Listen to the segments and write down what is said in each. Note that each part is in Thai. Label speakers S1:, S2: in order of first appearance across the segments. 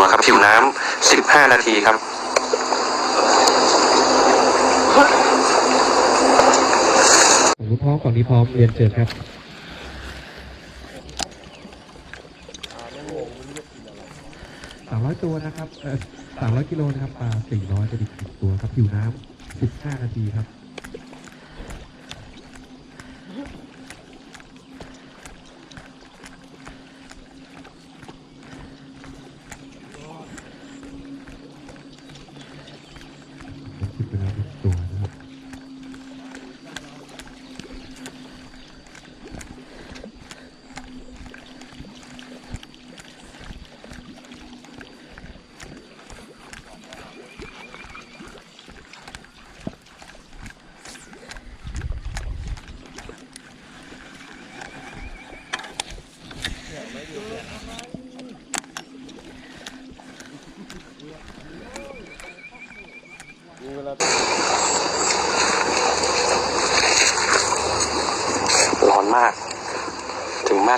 S1: ตัวครับผิวน้ำ15นาทีครับ
S2: ของคุณพ่องนี้พร้อมเรียนเชิญครับ สามร้อยตัวนะครับสามร้อยกิโลนะครับปลาสี่ร้อยจะดิบตัวครับผิวน้ำสิบห้านาทีครับ คิดไปแล้วสิบตัวนะครับ
S1: ร้อนมาก ถึงมาก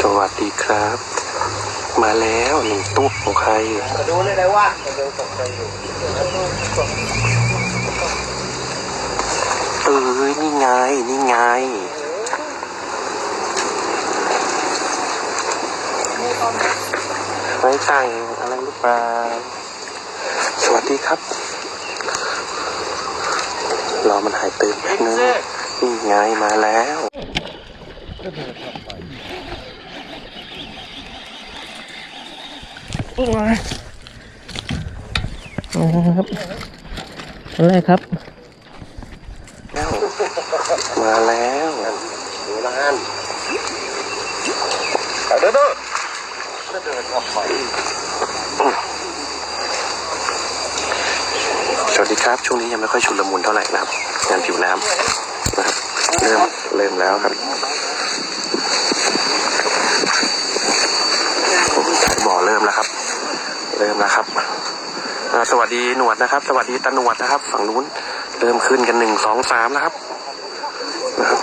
S1: สวัสดีครับ มาแล้วหนึ่งตู้ของใคร
S3: ดูเลยได้ว่า
S1: เอ้ยนี่ไง นี่ไงไว้สั่งอะไรหรือเปล่าสวัสดีครับ รอมันหายตื่นแป๊บนึงนี่ไงมาแล้ว
S4: ครับคนแรกครับ
S1: มาแล้ว
S3: ดูละฮันเดินเดินเดินออกไป
S1: สวัสดีครับ ช่วงนี้ยังไม่ค่อยชุลมุนเท่าไหร่นะครับงานผิวน้ำนะครับเริ่มเริ่มแล้วครับผมสายบ่อเริ่มแล้วครับ เริ่มแล้วครับอ่า สวัสดีหนวดนะครับ สวัสดีตาหนวดนะครับ ฝั่งนู้นเริ่มขึ้นกันหนึ่งสองสามแล้วครับนะครับ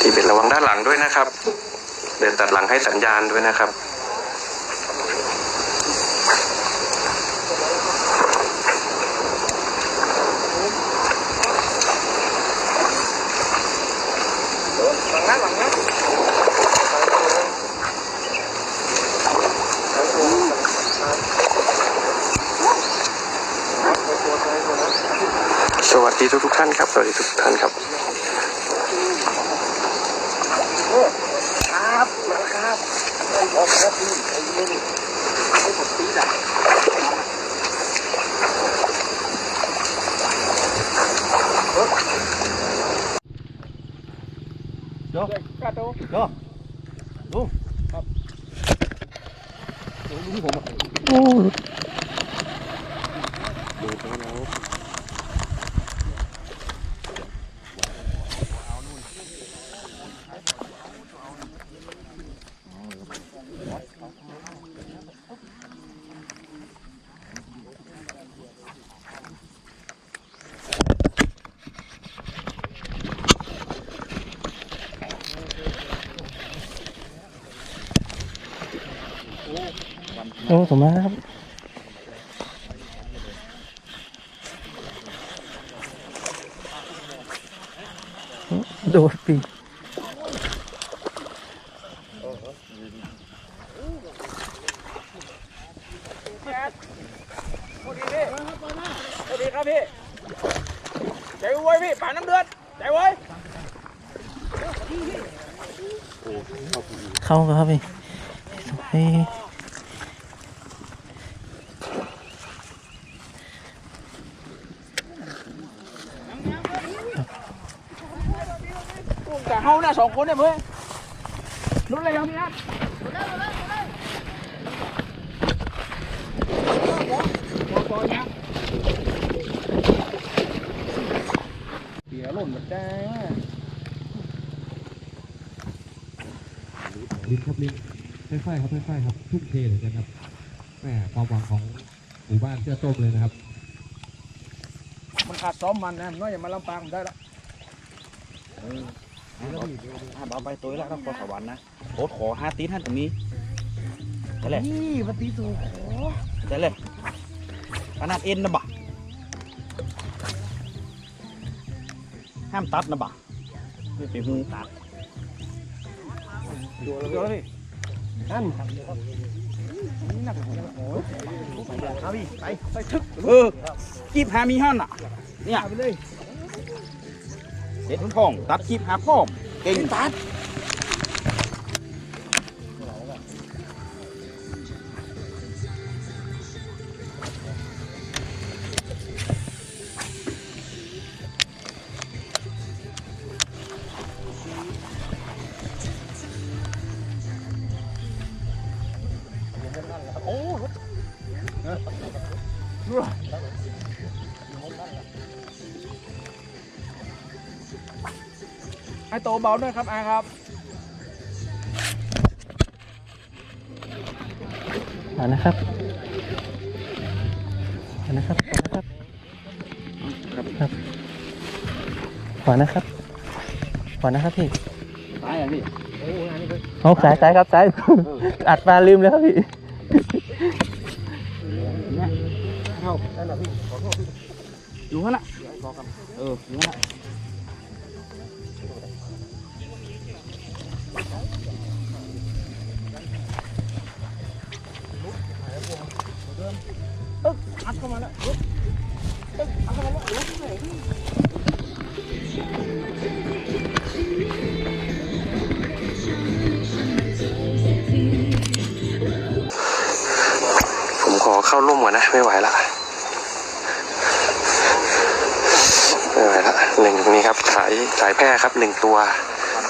S1: ที่เป็นระวังด้านหลังด้วยนะครับ เดินตัดหลังให้สัญญาณด้วยนะครับ
S3: นั้นหลังนั้น
S1: สวัสดีทุกทุกๆท่านครับ สวัสดีทุกๆท่านครับ
S3: ครับมาครับออกครับพี่ไอ้เย็นไอ้ผมตีแหละ
S4: โอ้หลุด โอ้สมมากครับโดดปีก
S3: สวัสดีพี่สวัสดีครับพี่ใจไว้พี่ป่าน้ำเดือดใจไว้
S4: เข้าครับพี่เฮ้ย
S3: เขาเนี่ยสองคนเนี่ยเพื่อนรุ่นอะไรครับพี่นัทเดี๋ยวหล่นหมดจ้า
S2: ลิ้นครับลิ้นค่อยๆครับค่อยๆครับทุ่มเทเลยนะครับแหมความหวังของหมู่บ้านเสื้อส้มเลยนะครับ
S3: มันขาดซ้อมมันนะมันน้อยอย่ามาลำปางได้แล้ว
S5: ห้าบาไปตัวแล้วนครสวรรค์นะโอ้ขอห้าตีนท่านตรงนี้ได้เลย
S3: นี่ปฏิสูขอ
S5: ได้เลยขนาดเอ็นนะบ่ะห้ามตัดนะบ่ะไม่ไปหูตัด
S3: เดี๋ยวแล้วพี่นั่นนี่หนักหัวโอ้ยเอาพี่ไปไปทึก
S5: เออกีบหามีห้อนอะเนี่ย
S3: ไปเลย
S5: เด็ดพ่อง ตัดกีบหาพ่อม เก่ งตัด
S3: ไอ้โตเบาด้วยครับอาครับ
S4: ขวานะครับขวานะครับขวานะครับครับขวานะครับขวานะครับพี่
S5: ตายอะพี่
S4: เอาสายสายครับสายอัดมาลืมแล้วครับพี่
S5: อยู่ข้างน่ะเอออยู่ข้างน่ะ
S3: อัดเข้ามาแล้ว
S1: ผมขอเข้าร่วมก่อนนะ ไม่ไหวละ ไม่ไหวละหนึ่งนี่ครับสายสายแพร่ครับหนึ่งตัว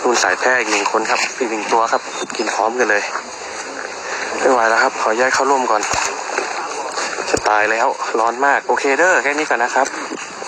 S1: รุ่นสายแพร่อีกหนึ่งคนครับอีกหนึ่งตัวครับ กินพร้อมกันเลยไม่ไหวแล้วครับ ขอแยกเข้าร่วมก่อน จะตายแล้วร้อนมากโอเคเด้อแค่นี้ก่อนนะครับ